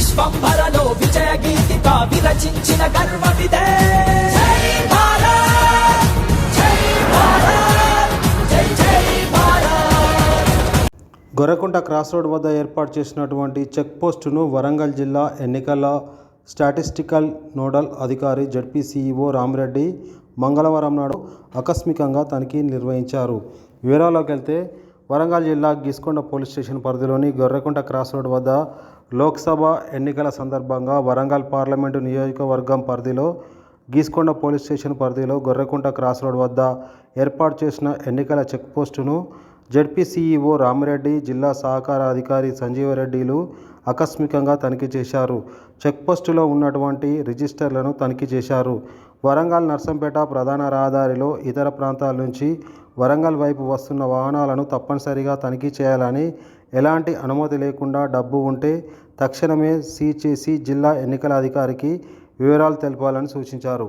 విశ్వంభరలో విజయ గీతిక విరచించిన గర్వమిదే జై cross road వద్ద ఏర్పాటు చేసినటువంటి చెక్ పోస్టును వరంగల్ జిల్లా ఎన్నికల స్టాటిస్టికల్ నోడల్ అధికారి జడ్పీ సీఈఓ రామిరెడ్డి మంగళవారం నాడు ఆకస్మికంగా తనిఖీ నిర్వహించారు. వివరాల్లోకి వెళ్తే వరంగల్ జిల్లా గిస్కొండ పోలీస్ స్టేషన్ పరిధిలోని గొర్రెకుంట క్రాస్ రోడ్ వద్ద లోక్సభ ఎన్నికల సందర్భంగా వరంగల్ పార్లమెంటు నియోజకవర్గం పరిధిలో గీస్కొండ పోలీస్ స్టేషన్ పరిధిలో గొర్రెకుంట క్రాస్ రోడ్ వద్ద ఏర్పాటు చేసిన ఎన్నికల చెక్పోస్టును జడ్పీసీఈఓ రామిరెడ్డి జిల్లా సహకార అధికారి సంజీవరెడ్డిలు ఆకస్మికంగా తనిఖీ చేశారు. చెక్పోస్టులో ఉన్నటువంటి రిజిస్టర్లను తనిఖీ చేశారు. వరంగల్ నర్సంపేట ప్రధాన రహదారిలో ఇతర ప్రాంతాల నుంచి వరంగల్ వైపు వస్తున్న వాహనాలను తప్పనిసరిగా తనిఖీ చేయాలని ఎలాంటి అనుమతి లేకుండా డబ్బు ఉంటే తక్షణమే సీజ్ చేసి జిల్లా ఎన్నికల అధికారికి వివరాలు తెలపాలని సూచించారు.